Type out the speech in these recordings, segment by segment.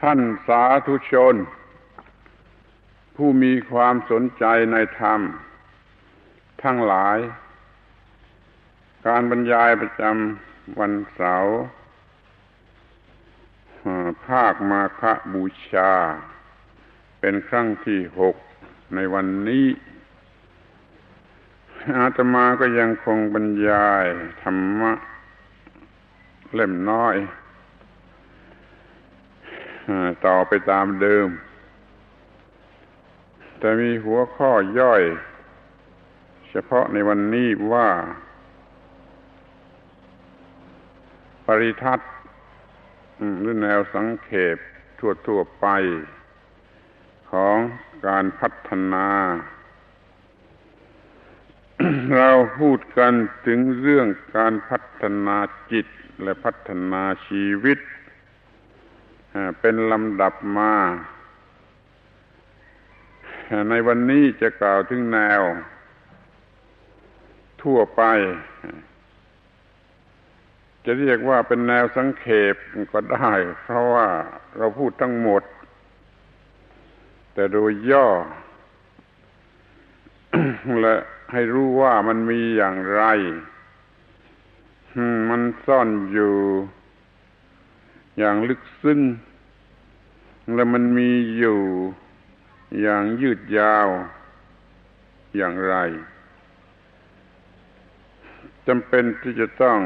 ท่านสาธุชน ผู้มีความสนใจในธรรม ทั้งหลาย การบรรยายประจำวันเสาร์ภาคมาคบูชา เป็นครั้งที่หกในวันนี้อาตมาก็ยังคงบรรยายธรรมะเล่มน้อย ต่อไปตามเดิม แต่มีหัวข้อย่อย เฉพาะในวันนี้ว่า ปริทัศน์หรือแนวสังเขปทั่ว ๆ ไป ของการพัฒนา เราพูดกันถึงเรื่องการพัฒนาจิตและพัฒนาชีวิต เป็นลำดับมา ในวันนี้จะกล่าวถึงแนว ทั่วไป จะเรียกว่าเป็นแนวสังเขปก็ได้ เพราะว่าเราพูดทั้งหมด แต่โดยย่อ และให้รู้ว่ามันมีอย่างไร มันซ่อนอยู่ อย่างลึกซึ้งและมันมีอยู่อย่างยืดยาวอย่างไรจำเป็นที่จะต้อง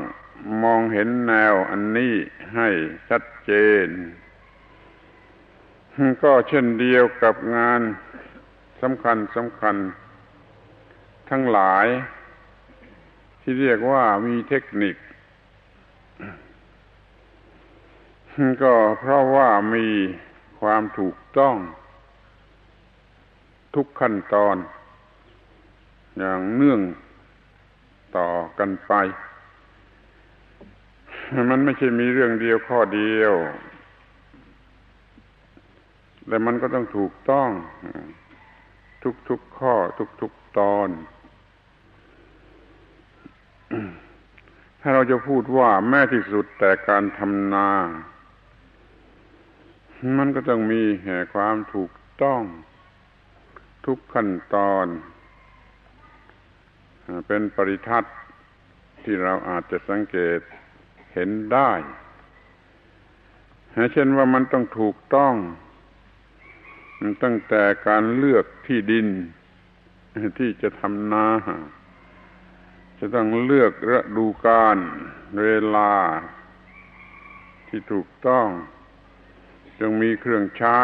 มองเห็นแนวอันนี้ให้ชัดเจน ก็เช่นเดียวกับงานสำคัญสำคัญ ทั้งหลาย ที่เรียกว่ามีเทคนิค ก็เพราะว่ามีความถูกต้อง ทุกขั้นตอน อย่างเนื่องต่อกันไป มันไม่ใช่มีเรื่องเดียวข้อเดียว แต่มันก็ต้องถูกต้อง ทุกๆข้อทุกๆตอนถ้าเราจะพูดว่าแม่ที่สุดแต่การทำนา มันก็ต้องมีแห่ความถูกต้อง ทุกขั้นตอน เป็นปริทัศน์ที่เราอาจจะสังเกตเห็นได้เช่นว่ามันต้องถูกต้อง ตั้งแต่การเลือกที่ดิน ที่จะทำนา จะต้องเลือกฤดูกาลเวลาที่ถูกต้อง จงมีเครื่องใช้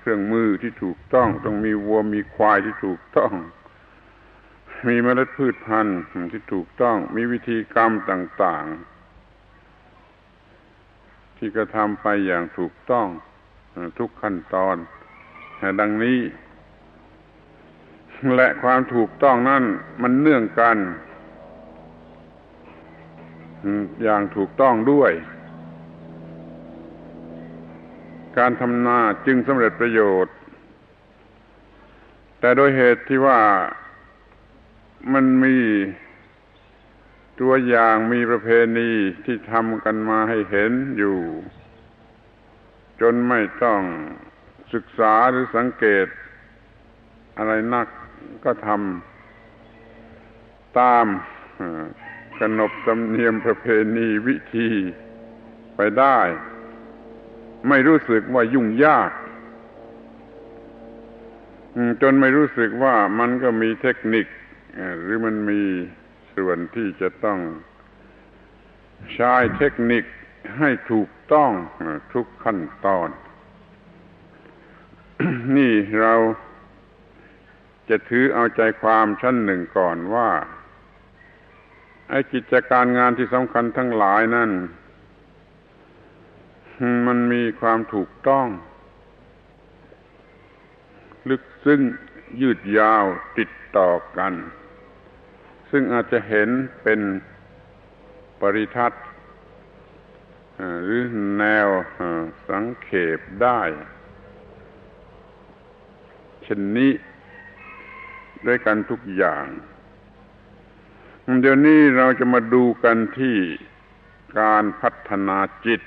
เครื่องมือที่ถูกต้อง ต้องมีวัวมีควายที่ถูกต้อง มีเมล็ดพืชพันธุ์ที่ถูกต้อง มีวิธีกรรมต่าง ๆ ที่กระทำไปอย่างถูกต้องทุกขั้นตอน ดังนี้ และความถูกต้องนั่นมันเนื่องกัน อย่างถูกต้องด้วย การทำนาจึงสำเร็จประโยชน์ แต่โดยเหตุที่ว่ามันมีตัวอย่างมีประเพณีที่ทำกันมาให้เห็นอยู่ จนไม่ต้องศึกษาหรือสังเกต อะไรนักก็ทำตามขนบธรรมเนียมประเพณีวิธีไปได้ ไม่รู้สึกว่ายุ่งยากจนไม่รู้สึกว่ามันก็มีเทคนิค หรือมันมีส่วนที่จะต้องใช้เทคนิคให้ถูกต้องทุกขั้นตอน นี่เราจะถือเอาใจความชั้นหนึ่งก่อนว่า ไอ้กิจการงานที่สำคัญทั้งหลายนั่น มันมีความถูกต้อง ลึกซึ้งยืดยาวติดต่อกัน ซึ่งอาจจะเห็นเป็นปริทัศน์หรือแนวสังเขปได้เช่นนี้ด้วยกันทุกอย่าง เดี๋ยวนี้เราจะมาดูกันที่การพัฒนาจิต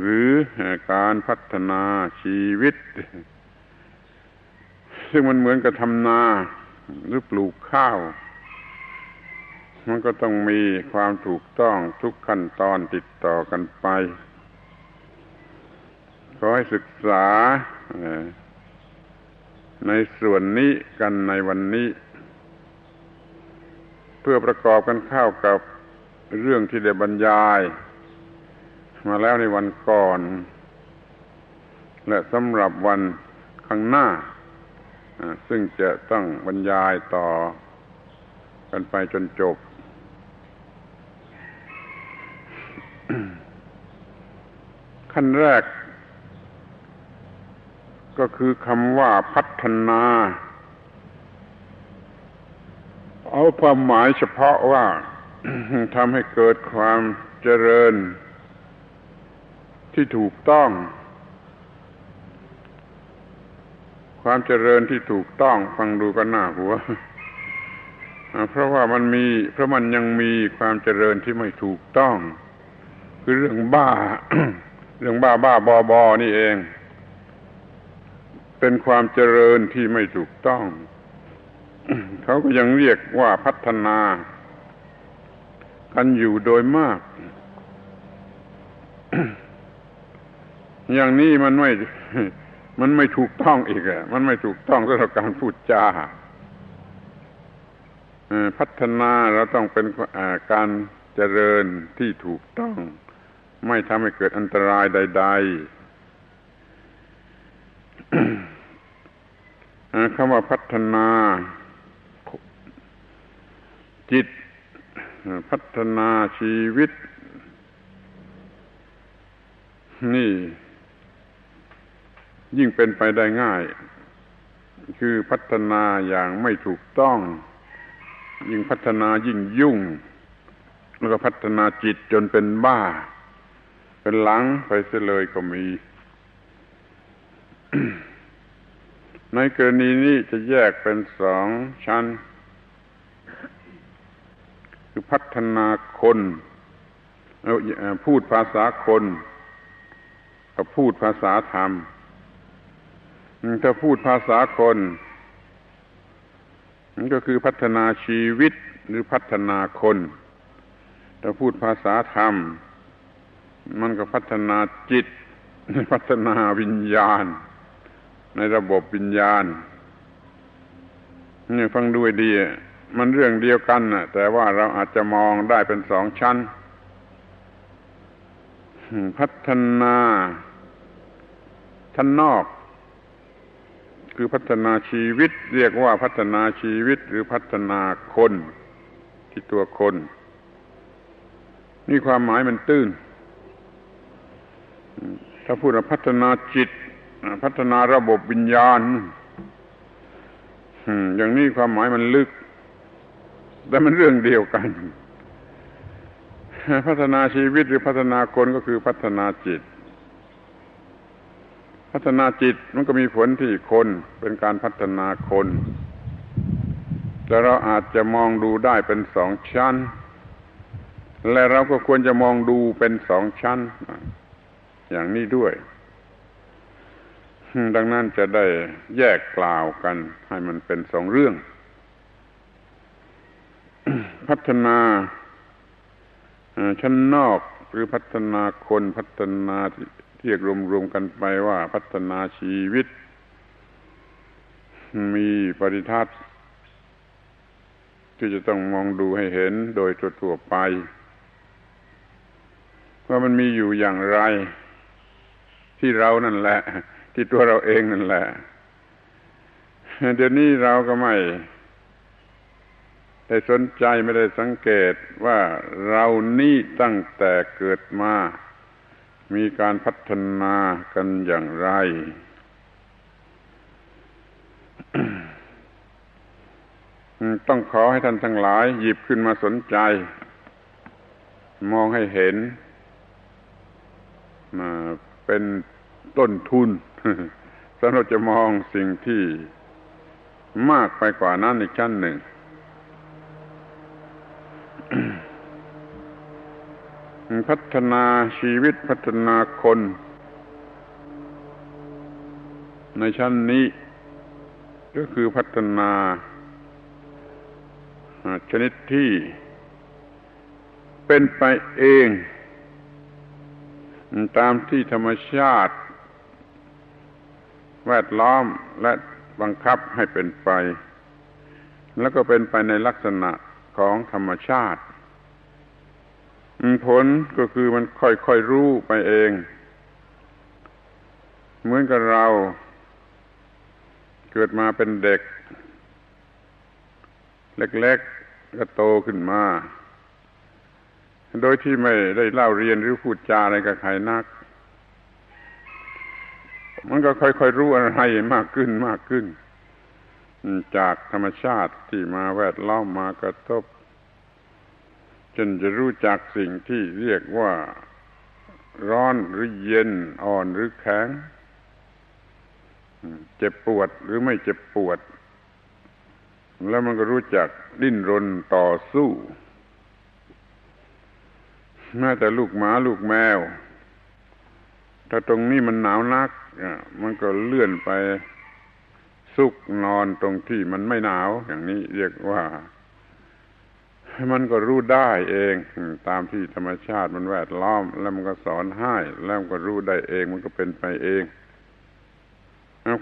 หรือการพัฒนาชีวิต ซึ่งมันเหมือนกับทำนาหรือปลูกข้าว มันก็ต้องมีความถูกต้องทุกขั้นตอนติดต่อกันไป ขอให้ศึกษาในส่วนนี้กันในวันนี้ เพื่อประกอบกันเข้ากับเรื่องที่ได้บรรยาย มาแล้วในวันก่อน และสำหรับวันข้างหน้า ซึ่งจะต้องบรรยายต่อกันไปจนจบ ขั้นแรก ก็คือคำว่าพัฒนา เอาความหมายเฉพาะว่าทำให้เกิดความเจริญ ที่ถูกต้อง ความเจริญที่ถูกต้องฟังดูก็น่าหัว เพราะว่ามันมีเพราะมันยังมีความเจริญที่ไม่ถูกต้อง คือเรื่องบ้า เรื่องบ้าบ้าบอบอนี่เอง เป็นความเจริญที่ไม่ถูกต้อง เขาก็ยังเรียกว่าพัฒนากันอยู่โดยมาก อย่างนี้มันไม่ มันไม่ถูกต้องอีกอะมันไม่ถูกต้องสำหรับการพูดจาพัฒนาเราต้องเป็นการเจริญที่ถูกต้อง ไม่ทำให้เกิดอันตรายใด ๆคำว่าพัฒนา จิต พัฒนาชีวิต นี่ ยิ่งเป็นไปได้ง่าย คือพัฒนาอย่างไม่ถูกต้อง ยิ่งพัฒนายิ่งยุ่ง แล้วก็พัฒนาจิตจนเป็นบ้า เป็นหลังไปเสียเลยก็มี ในกรณีนี้จะแยกเป็นสองชั้น คือพัฒนาคนพูดภาษาคน กับพูดภาษาธรรม ถ้าพูดภาษาคนนั่นก็คือพัฒนาชีวิตหรือพัฒนาคน ถ้าพูดภาษาธรรม มันก็พัฒนาจิต พัฒนาวิญญาณ ในระบบวิญญาณนี่ฟังด้วยดี มันเรื่องเดียวกันนะแต่ว่าเราอาจจะมองได้เป็นสองชั้น พัฒนาชั้นนอก คือพัฒนาชีวิต เรียกว่าพัฒนาชีวิตหรือพัฒนาคน ที่ตัวคน นี่ความหมายมันตื้น ถ้าพูดว่าพัฒนาจิต พัฒนาระบบวิญญาณอย่างนี้ความหมายมันลึก แต่มันเรื่องเดียวกัน พัฒนาชีวิตหรือพัฒนาคนก็คือพัฒนาจิต พัฒนาจิตมันก็มีผลที่คนเป็นการพัฒนาคนแต่เราอาจจะมองดูได้เป็นสองชั้น และเราก็ควรจะมองดูเป็นสองชั้น อย่างนี้ด้วย ดังนั้นจะได้แยกกล่าวกันให้มันเป็นสองเรื่อง พัฒนาชั้นนอกหรือพัฒนาคนพัฒนา เรียกรวมๆกันไปว่าพัฒนาชีวิต มีปริทัศน์ที่จะต้องมองดูให้เห็นโดยทั่วไป ว่ามันมีอยู่อย่างไร ที่เรานั่นแหละ ที่ตัวเราเองนั่นแหละเดี๋ยวนี้เราก็ไม่ได้สนใจไม่ได้สังเกตว่าเรานี่ตั้งแต่เกิดมา มีการพัฒนากันอย่างไร ต้องขอให้ท่านทั้งหลาย หยิบขึ้นมาสนใจ มองให้เห็น มาเป็นต้นทุนสำหรับจะมองสิ่งที่มากไปกว่านั้นอีกชั้นหนึ่ง พัฒนาชีวิตพัฒนาคน ในชั้นนี้ ก็คือพัฒนาชนิดที่เป็นไปเอง ตามที่ธรรมชาติ แวดล้อมและบังคับให้เป็นไป แล้วก็เป็นไปในลักษณะของธรรมชาติ ผลก็คือมันค่อยๆรู้ไปเอง เหมือนกับเรา เกิดมาเป็นเด็ก เล็กๆก็โตขึ้นมา โดยที่ไม่ได้เล่าเรียนหรือพูดจาอะไรกับใครนัก มันก็ค่อยๆรู้อะไรมากขึ้นมากขึ้น จากธรรมชาติที่มาแวดล้อมมากระทบ จนจะรู้จักสิ่งที่เรียกว่าร้อนหรือเย็นอ่อนหรือแข็งเจ็บปวดหรือไม่เจ็บปวด แล้วมันก็รู้จักดิ้นรนต่อสู้แม้แต่ลูกหมาลูกแมว ถ้าตรงนี้มันหนาวนักมันก็เลื่อนไปซุกนอนตรงที่มันไม่หนาวอย่างนี้เรียกว่า มันก็รู้ได้เองตามที่ธรรมชาติมันแวดล้อม แล้วมันก็สอนให้ แล้วมันก็รู้ได้เองมันก็เป็นไปเอง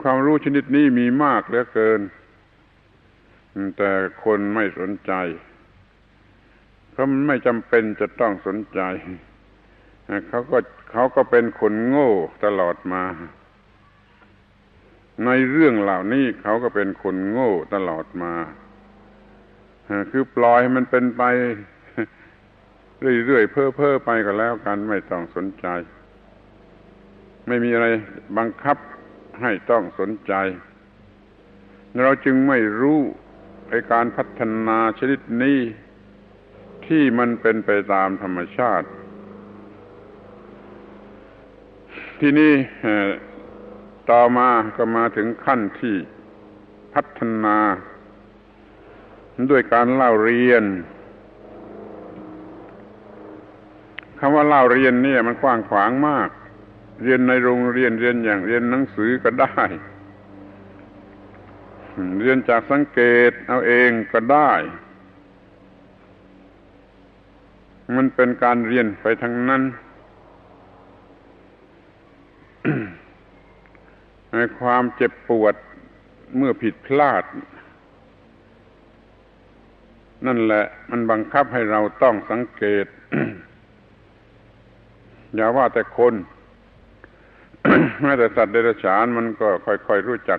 ความรู้ชนิดนี้มีมากเหลือเกิน แต่คนไม่สนใจ เพราะมันไม่จำเป็นจะต้องสนใจเขาก็เขาก็เป็นคนโง่ตลอดมา ในเรื่องเหล่านี้เขาก็เป็นคนโง่ตลอดมา คือปล่อยให้มันเป็นไป เรื่อยๆเพ้อเพ้อไปก็แล้วกันไม่ต้องสนใจ ไม่มีอะไรบังคับให้ต้องสนใจ เราจึงไม่รู้ในการพัฒนาชนิดนี้ที่มันเป็นไปตามธรรมชาติ ที่นี่ต่อมาก็มาถึงขั้นที่พัฒนา ด้วยการเล่าเรียนคำว่าเล่าเรียนเนี่ยมันกว้างขวางมาก เรียนในโรงเรียนเรียนอย่างเรียนหนังสือก็ได้ เรียนจากสังเกตเอาเองก็ได้ มันเป็นการเรียนไปทั้งนั้นในความเจ็บปวดเมื่อผิดพลาด นั่นแหละ มันบังคับให้เราต้องสังเกต อย่าว่าแต่คนแม้แต่สัตว์เดรัจฉานมันก็ค่อยๆรู้จัก